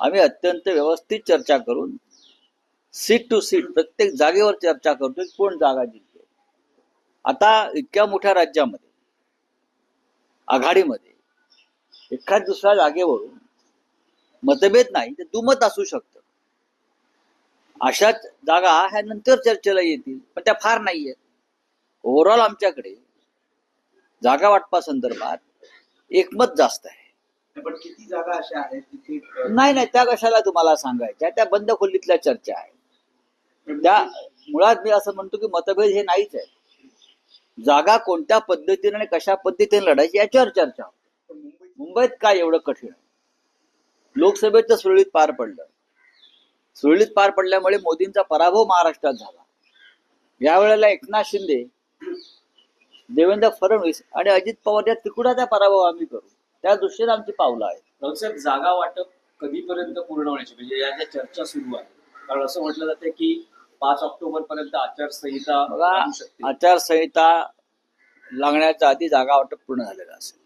आम्ही अत्यंत व्यवस्थित चर्चा करून सीट टू सीट प्रत्येक जागेवर चर्चा करतो की कोण जागा जिंकते आता इतक्या मोठ्या राज्यामध्ये आघाडीमध्ये एखाद दुसऱ्या जागेवरून मतभेद नाही ते दुमत असू शकतं. अशाच जागा ह्या नंतर चर्चेला येतील पण त्या फार नाहीयेत. ओव्हरऑल आमच्याकडे जागा वाटपा संदर्भात एकमत जास्त आहे. पण किती जागा अशा आहेत तिथे अ, नाही नाही त्या कशाला तुम्हाला सांगायच्या? त्या बंद खोलीतल्या चर्चा आहे त्या मुळात मी असं म्हणतो की मतभेद हे नाहीच आहे जागा कोणत्या पद्धतीने आणि कशा पद्धतीने लढायची याच्यावर चर्चा मुंबईत काय एवढं कठीण लोकसभेचं सुरळीत पार पडलं. सुरळीत पार पडल्यामुळे मोदींचा पराभव महाराष्ट्रात झाला. यावेळेला एकनाथ शिंदे देवेंद्र फडणवीस आणि अजित पवार या तिकुडाचा पराभव आम्ही करू. त्या दृष्टीने आमची पावलं आहेत. राऊतसाहेब जागा वाटप कधीपर्यंत पूर्ण होण्याची? म्हणजे या ज्या चर्चा सुरू आहे कारण असं म्हटलं जातं की पाच ऑक्टोबर पर्यंत आचारसंहिता बघा लागू शकते. आचारसंहिता लागण्याच्या आधी जागा वाटप पूर्ण झालेलं असेल.